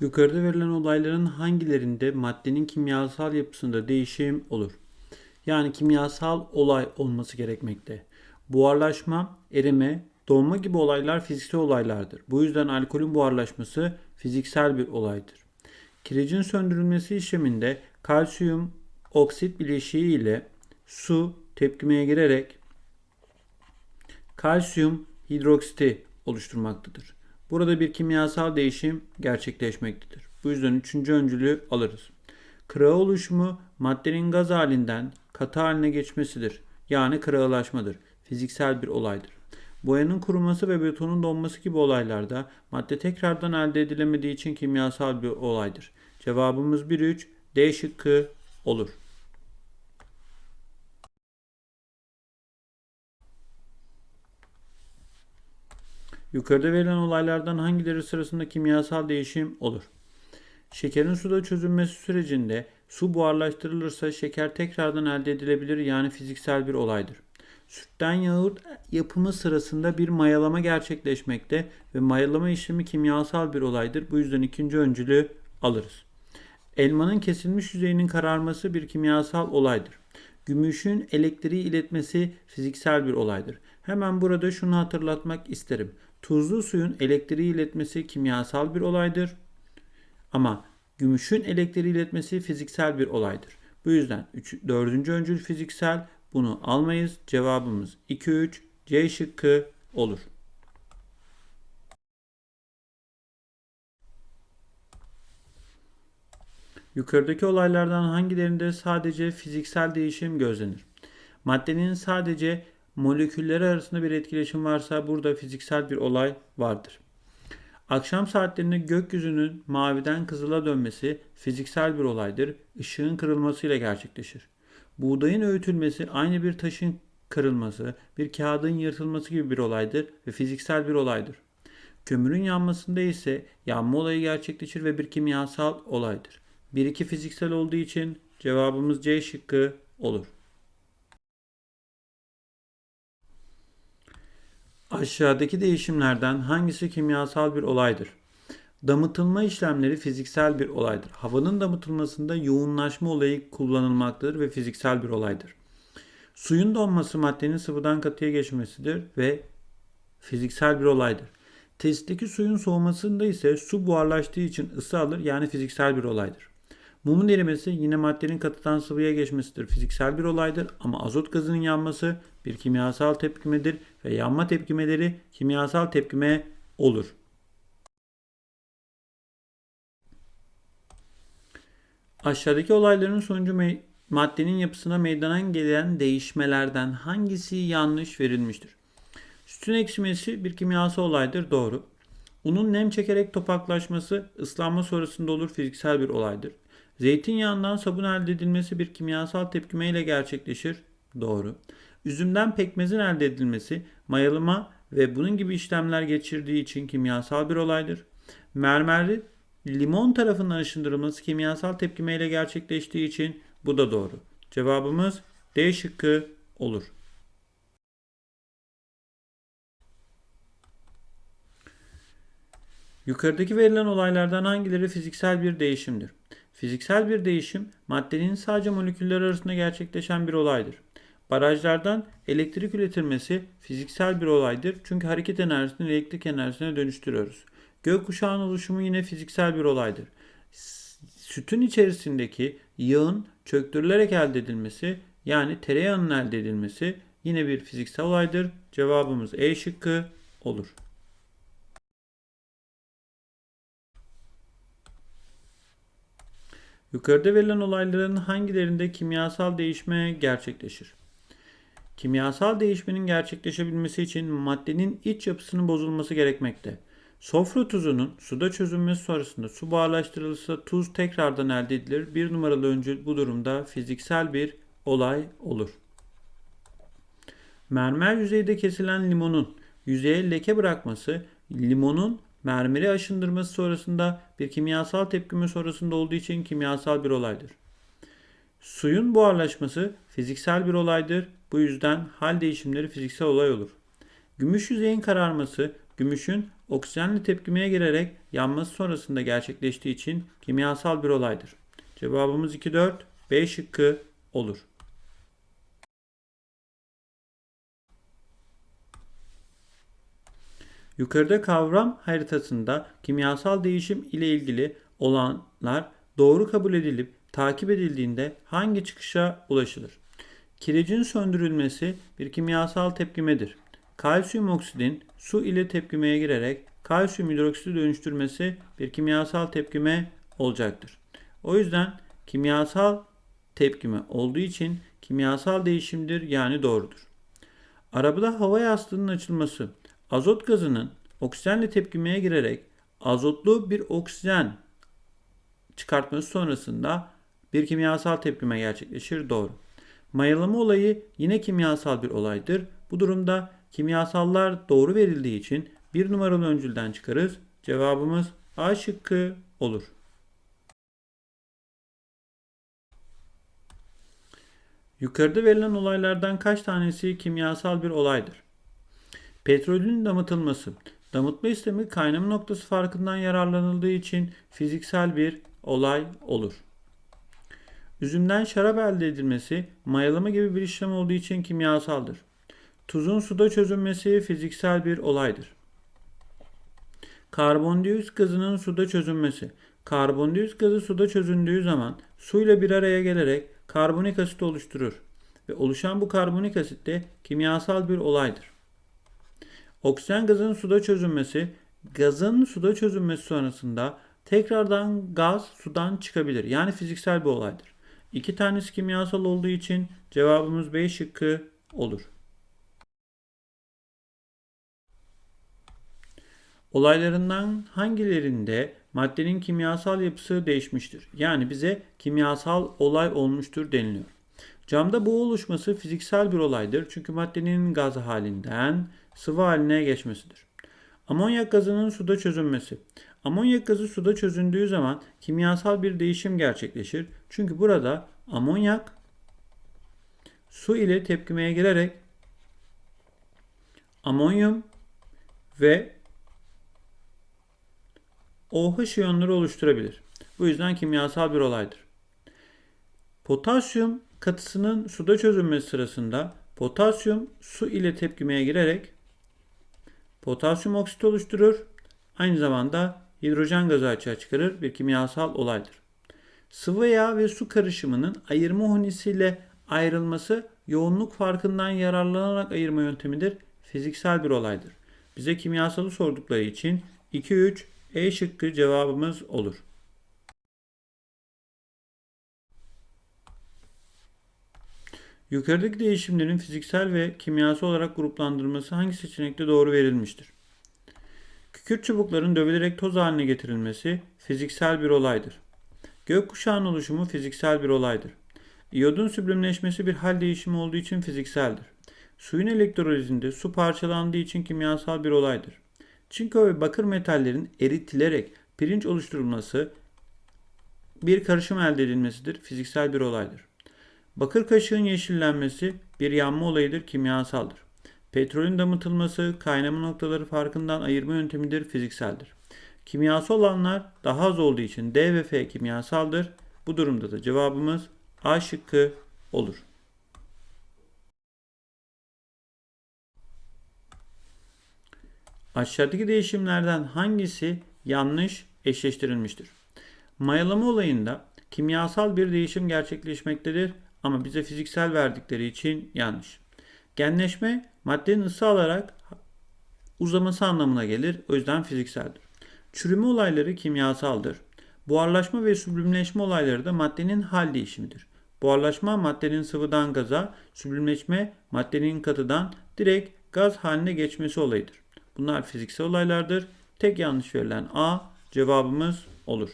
Yukarıda verilen olayların hangilerinde maddenin kimyasal yapısında değişim olur? Yani kimyasal olay olması gerekmekte. Buharlaşma, erime, donma gibi olaylar fiziksel olaylardır. Bu yüzden alkolün buharlaşması fiziksel bir olaydır. Kirecin söndürülmesi işleminde kalsiyum oksit bileşiği ile su tepkimeye girerek kalsiyum hidroksiti oluşturmaktadır. Burada bir kimyasal değişim gerçekleşmektedir. Bu yüzden üçüncü öncülü alırız. Kırağı oluşumu maddenin gaz halinden katı haline geçmesidir. Yani kırağılaşmadır. Fiziksel bir olaydır. Boyanın kuruması ve betonun donması gibi olaylarda madde tekrardan elde edilemediği için kimyasal bir olaydır. Cevabımız 1-3 D şıkkı olur. Yukarıda verilen olaylardan hangileri sırasında kimyasal değişim olur? Şekerin suda çözülmesi sürecinde su buharlaştırılırsa şeker tekrardan elde edilebilir yani fiziksel bir olaydır. Sütten yoğurt yapımı sırasında bir mayalama gerçekleşmekte ve mayalama işlemi kimyasal bir olaydır. Bu yüzden ikinci öncülü alırız. Elmanın kesilmiş yüzeyinin kararması bir kimyasal olaydır. Gümüşün elektriği iletmesi fiziksel bir olaydır. Hemen burada şunu hatırlatmak isterim. Tuzlu suyun elektriği iletmesi kimyasal bir olaydır. Ama gümüşün elektriği iletmesi fiziksel bir olaydır. Bu yüzden 3, 4. öncül fiziksel bunu almayız. Cevabımız 2-3 C şıkkı olur. Yukarıdaki olaylardan hangilerinde sadece fiziksel değişim gözlenir? Maddenin sadece molekülleri arasında bir etkileşim varsa burada fiziksel bir olay vardır. Akşam saatlerinde gökyüzünün maviden kızıla dönmesi fiziksel bir olaydır. Işığın kırılmasıyla gerçekleşir. Buğdayın öğütülmesi aynı bir taşın kırılması, bir kağıdın yırtılması gibi bir olaydır ve fiziksel bir olaydır. Kömürün yanmasında ise yanma olayı gerçekleşir ve bir kimyasal olaydır. 1-2 fiziksel olduğu için cevabımız C şıkkı olur. Aşağıdaki değişimlerden hangisi kimyasal bir olaydır? Damıtılma işlemleri fiziksel bir olaydır. Havanın damıtılmasında yoğunlaşma olayı kullanılmaktadır ve fiziksel bir olaydır. Suyun donması maddenin sıvıdan katıya geçmesidir ve fiziksel bir olaydır. Testteki suyun soğumasında ise su buharlaştığı için ısı alır yani fiziksel bir olaydır. Mumun erimesi yine maddenin katıdan sıvıya geçmesidir. Fiziksel bir olaydır ama azot gazının yanması bir kimyasal tepkimedir ve yanma tepkimeleri kimyasal tepkime olur. Aşağıdaki olayların sonucu maddenin yapısına meydana gelen değişmelerden hangisi yanlış verilmiştir? Sütün ekşimesi bir kimyasal olaydır. Doğru. Unun nem çekerek topaklaşması ıslanma sonrasında olur fiziksel bir olaydır. Zeytinyağından sabun elde edilmesi bir kimyasal tepkime ile gerçekleşir. Doğru. Üzümden pekmezin elde edilmesi mayalama ve bunun gibi işlemler geçirdiği için kimyasal bir olaydır. Mermerli limon tarafından aşındırılması kimyasal tepkime ile gerçekleştiği için bu da doğru. Cevabımız D şıkkı olur. Yukarıdaki verilen olaylardan hangileri fiziksel bir değişimdir? Fiziksel bir değişim maddenin sadece moleküller arasında gerçekleşen bir olaydır. Barajlardan elektrik üretilmesi fiziksel bir olaydır çünkü hareket enerjisini elektrik enerjisine dönüştürüyoruz. Gökkuşağının oluşumu yine fiziksel bir olaydır. Sütün içerisindeki yağın çöktürülerek elde edilmesi yani tereyağının elde edilmesi yine bir fiziksel olaydır. Cevabımız E şıkkı olur. Yukarıda verilen olayların hangilerinde kimyasal değişme gerçekleşir? Kimyasal değişmenin gerçekleşebilmesi için maddenin iç yapısının bozulması gerekmekte. Sofra tuzunun suda çözülmesi sonrasında su buharlaştırılırsa tuz tekrardan elde edilir. Bir numaralı öncül bu durumda fiziksel bir olay olur. Mermer yüzeyde kesilen limonun yüzeye leke bırakması limonun mermeri aşındırması sonrasında bir kimyasal tepkime sonrasında olduğu için kimyasal bir olaydır. Suyun buharlaşması fiziksel bir olaydır. Bu yüzden hal değişimleri fiziksel olay olur. Gümüş yüzeyin kararması gümüşün oksijenle tepkimeye girerek yanması sonrasında gerçekleştiği için kimyasal bir olaydır. Cevabımız 2 4 B şıkkı olur. Yukarıda kavram haritasında kimyasal değişim ile ilgili olanlar doğru kabul edilip takip edildiğinde hangi çıkışa ulaşılır? Kirecin söndürülmesi bir kimyasal tepkimedir. Kalsiyum oksidin su ile tepkimeye girerek kalsiyum hidroksiti dönüştürmesi bir kimyasal tepkime olacaktır. O yüzden kimyasal tepkime olduğu için kimyasal değişimdir yani doğrudur. Arabada hava yastığının açılması azot gazının oksijenle tepkimeye girerek azotlu bir oksijen çıkartması sonrasında bir kimyasal tepkime gerçekleşir. Doğru. Mayalama olayı yine kimyasal bir olaydır. Bu durumda kimyasallar doğru verildiği için bir numaralı öncülden çıkarız. Cevabımız A şıkkı olur. Yukarıda verilen olaylardan kaç tanesi kimyasal bir olaydır? Petrolün damıtılması. Damıtma işlemi kaynama noktası farkından yararlanıldığı için fiziksel bir olay olur. Üzümden şarap elde edilmesi mayalama gibi bir işlem olduğu için kimyasaldır. Tuzun suda çözünmesi fiziksel bir olaydır. Karbondioksit gazının suda çözünmesi. Karbondioksit gazı suda çözündüğü zaman suyla bir araya gelerek karbonik asit oluşturur ve oluşan bu karbonik asit de kimyasal bir olaydır. Oksijen gazının suda çözünmesi, gazın suda çözünmesi sonrasında tekrardan gaz sudan çıkabilir. Yani fiziksel bir olaydır. İki tanesi kimyasal olduğu için cevabımız B şıkkı olur. Olaylarından hangilerinde maddenin kimyasal yapısı değişmiştir? Yani bize kimyasal olay olmuştur deniliyor. Camda bu oluşması fiziksel bir olaydır. Çünkü maddenin gaz halinden sıvı haline geçmesidir. Amonyak gazının suda çözünmesi. Amonyak gazı suda çözündüğü zaman kimyasal bir değişim gerçekleşir. Çünkü burada amonyak su ile tepkimeye girerek amonyum ve OH iyonları oluşturabilir. Bu yüzden kimyasal bir olaydır. Potasyum katısının suda çözünmesi sırasında potasyum su ile tepkimeye girerek potasyum oksit oluşturur. Aynı zamanda hidrojen gazı açığa çıkarır bir kimyasal olaydır. Sıvı yağ ve su karışımının ayırma hunisiyle ayrılması yoğunluk farkından yararlanarak ayırma yöntemidir. Fiziksel bir olaydır. Bize kimyasalı sordukları için 2-3 E şıkkı cevabımız olur. Yukarıdaki değişimlerin fiziksel ve kimyasal olarak gruplandırılması hangi seçenekte doğru verilmiştir? Kükürt çubukların dövülerek toz haline getirilmesi fiziksel bir olaydır. Gökkuşağının oluşumu fiziksel bir olaydır. İyodun süblimleşmesi bir hal değişimi olduğu için fizikseldir. Suyun elektrolizinde su parçalandığı için kimyasal bir olaydır. Çinko ve bakır metallerin eritilerek pirinç oluşturulması bir karışım elde edilmesidir. Fiziksel bir olaydır. Bakır kaşığın yeşillenmesi bir yanma olayıdır, kimyasaldır. Petrolün damıtılması kaynama noktaları farkından ayırma yöntemidir, fizikseldir. Kimyasal olanlar daha az olduğu için D ve F kimyasaldır. Bu durumda da cevabımız A şıkkı olur. Aşağıdaki değişimlerden hangisi yanlış eşleştirilmiştir? Mayalama olayında kimyasal bir değişim gerçekleşmektedir ama bize fiziksel verdikleri için yanlış. Genleşme maddenin ısı alarak uzaması anlamına gelir. O yüzden fizikseldir. Çürüme olayları kimyasaldır. Buharlaşma ve süblimleşme olayları da maddenin hal değişimidir. Buharlaşma maddenin sıvıdan gaza, süblimleşme maddenin katıdan direkt gaz haline geçmesi olayıdır. Bunlar fiziksel olaylardır. Tek yanlış verilen A cevabımız olur.